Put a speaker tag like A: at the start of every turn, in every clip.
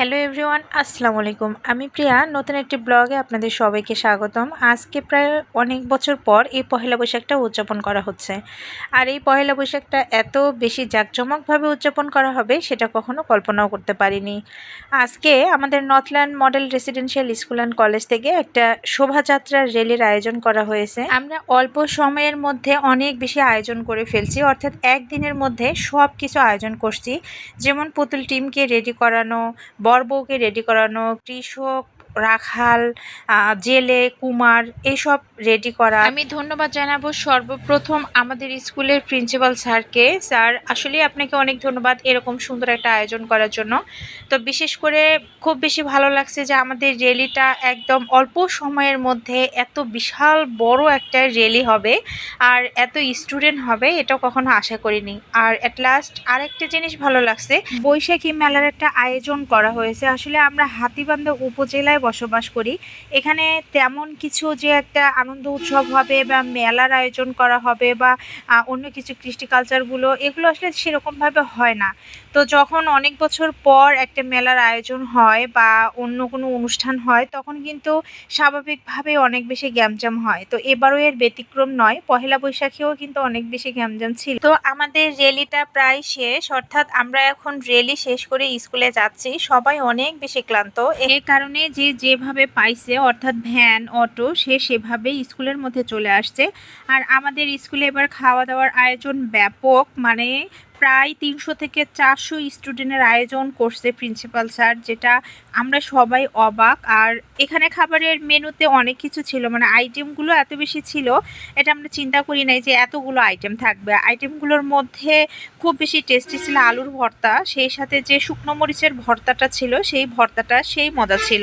A: Hello everyone, আসসালামু আলাইকুম। আমি প্রিয়া, নতুন একটি ব্লগে আপনাদের সবাইকে স্বাগতম। আজকে প্রায় অনেক বছর পর এই পহেলা বৈশাখটা উদযাপন করা হচ্ছে। আর এই পহেলা বৈশাখটা এত বেশি জাঁকজমকভাবে উদযাপন করা হবে, সেটা কখনো কল্পনাও করতে পারিনি। আজকে আমাদের Northland model residential school and college থেকে একটা শোভাযাত্রার র্যালির আয়োজন করা হয়েছে। আমরা অল্প সময়ের মধ্যে অনেক বেশি আয়োজন করে ফেলছি, অর্থাৎ একদিনের মধ্যে সব কিছু আয়োজন করছি। যেমন পুতুল টিমকে রেডি করানো বর বউকে রেডি করানো কৃষক রাখাল জেলে, কুমার এইসব রেডি করা। আমি ধন্যবাদ জানাব সর্বপ্রথম আমাদের স্কুলের প্রিন্সিপাল স্যারকে। স্যার, আসলে আপনাকে অনেক ধন্যবাদ এরকম সুন্দর একটা আয়োজন করার জন্য। তো বিশেষ করে খুব বেশি ভালো লাগছে যে আমাদের র্যালিটা একদম অল্প সময়ের মধ্যে এত বিশাল বড় একটা র্যালি হবে আর এত স্টুডেন্ট হবে এটা কখনো আশা করিনি। আর অ্যাট লাস্ট আরেকটা জিনিস ভালো লাগছে, বৈশাখী মেলার একটা আয়োজন করা হয়েছে। আসলে আমরা হাতিবান্ধা উপজেলায় বসবাস করি। এখানে তেমন কিছু যে একটা আনন্দ উৎসব হবে বা মেলার আয়োজন করা হবে বা অন্য কিছু কৃষ্টি কালচারগুলো এগুলো আসলে সেরকমভাবে হয় না। তো যখন অনেক বছর পর একটা মেলার আয়োজন হয় বা অন্য কোনো অনুষ্ঠান হয়, তখন কিন্তু স্বাভাবিকভাবে অনেক বেশি গ্যামজাম হয়। তো এবারও এর ব্যতিক্রম নয়, পহেলা বৈশাখেও কিন্তু অনেক বেশি গ্যামজাম ছিল। তো আমাদের রেলিটা প্রায় শেষ, অর্থাৎ আমরা এখন রেলি শেষ করে স্কুলে যাচ্ছি। সবাই অনেক বেশি ক্লান্ত। এই কারণে যে যেভাবে পাইছে, অর্থাৎ ভ্যান, অটো, সে সেভাবেই স্কুলের মধ্যে চলে আসছে। আর আমাদের স্কুলে এবার খাওয়া দাওয়ার আয়োজন ব্যাপক মানে প্রায় তিনশো থেকে চারশো স্টুডেন্টের আয়োজন করছে প্রিন্সিপাল স্যার, যেটা আমরা সবাই অবাক। আর এখানে খাবারের মেনুতে অনেক কিছু ছিল মানে আইটেমগুলো এত বেশি ছিল, এটা আমরা চিন্তা করি নাই যে এতগুলো আইটেম থাকবে। আইটেমগুলোর মধ্যে খুব বেশি টেস্টি ছিল আলুর ভর্তা, সেই সাথে যে শুকনো মরিচের ভর্তাটা ছিল, সেই ভর্তাটা সেই মজা ছিল।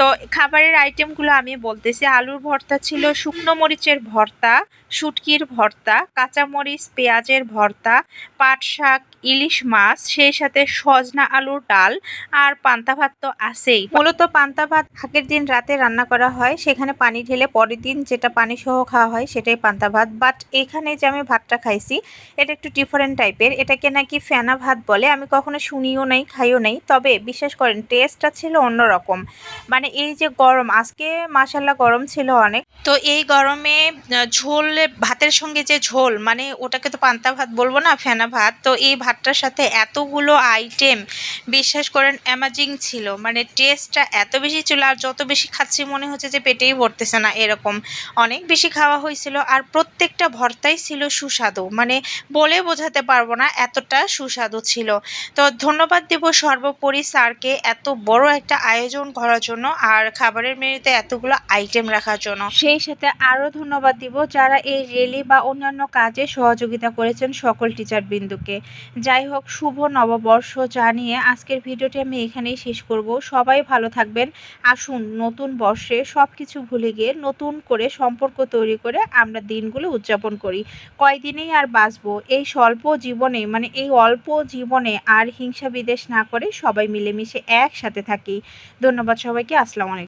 A: তো খাবারের আইটেমগুলো আমি বলতেছি। আলুর ভর্তা ছিল শুকনো মরিচের ভর্তা, শুটকির ভর্তা কাঁচামরিচ পেঁয়াজের ভর্তা, পাট শাক, ইলিশ মাছ, সেই সাথে সজনা আলুর ডাল আর পান্তা ভাত তো আছেই। মূলত পান্তা ভাত আগের দিন রাতে রান্না করা হয়। সেখানে পানি ঢেলে পরের দিন যেটা পানি সহ খাওয়া হয় সেটাই পান্তা ভাত। বাট এখানে যে আমি ভাতটা খাইছি, এটা একটু ডিফারেন্ট টাইপের এটাকে নাকি ফেনা ভাত বলে। আমি কখনো শুনিও নাই, খাইও নাই। তবে বিশ্বাস করেন টেস্টটা ছিল অন্যরকম। মানে এই যে গরম, আজকে মাসাল্লাহ গরম ছিল অনেক। তো এই গরমে ঝোল, ভাতের সঙ্গে যে ঝোল মানে ওটাকে তো পান্তা ভাত বলব না, ফেনা ভাত, তো এই ভাতটার সাথে এতগুলো আইটেম বিশ্বাস করেন অ্যামাজিং ছিল। মানে টেস্টটা এত বেশি ছিল, আর যত বেশি খাচ্ছি মনে হচ্ছে যে পেটেই ভরতেছে না এরকম। অনেক বেশি খাওয়া হয়েছিল, আর প্রত্যেকটা ভর্তাই ছিল সুস্বাদু। মানে বলে বোঝাতে পারব না, এতটা সুস্বাদু ছিল। তো ধন্যবাদ দেব সর্বোপরি স্যারকে এত বড় একটা আয়োজন করার জন্য। আর খাবারের মেনুতে এতগুলো আইটেম রাখার জন্য। সেই সাথে আরও ধন্যবাদ দিব যারা এই রেলি বা অন্যান্য কাজে সহযোগিতা করেছেন সকল টিচার বিন্দুকে। যাই হোক, শুভ নববর্ষ জানিয়ে আজকের ভিডিওটি আমি এখানেই শেষ করব। সবাই ভালো থাকবেন। আসুন নতুন বর্ষে সব কিছু ভুলে গিয়ে নতুন করে সম্পর্ক তৈরি করে আমরা দিনগুলো উদযাপন করি। কয়দিনেই আর বাঁচবো? এই স্বল্প জীবনে মানে এই অল্প জীবনে আর হিংসা বিদেশ না করে সবাই মিলেমিশে একসাথে থাকি। ধন্যবাদ সবাইকে। আসসালামু আলাইকুম।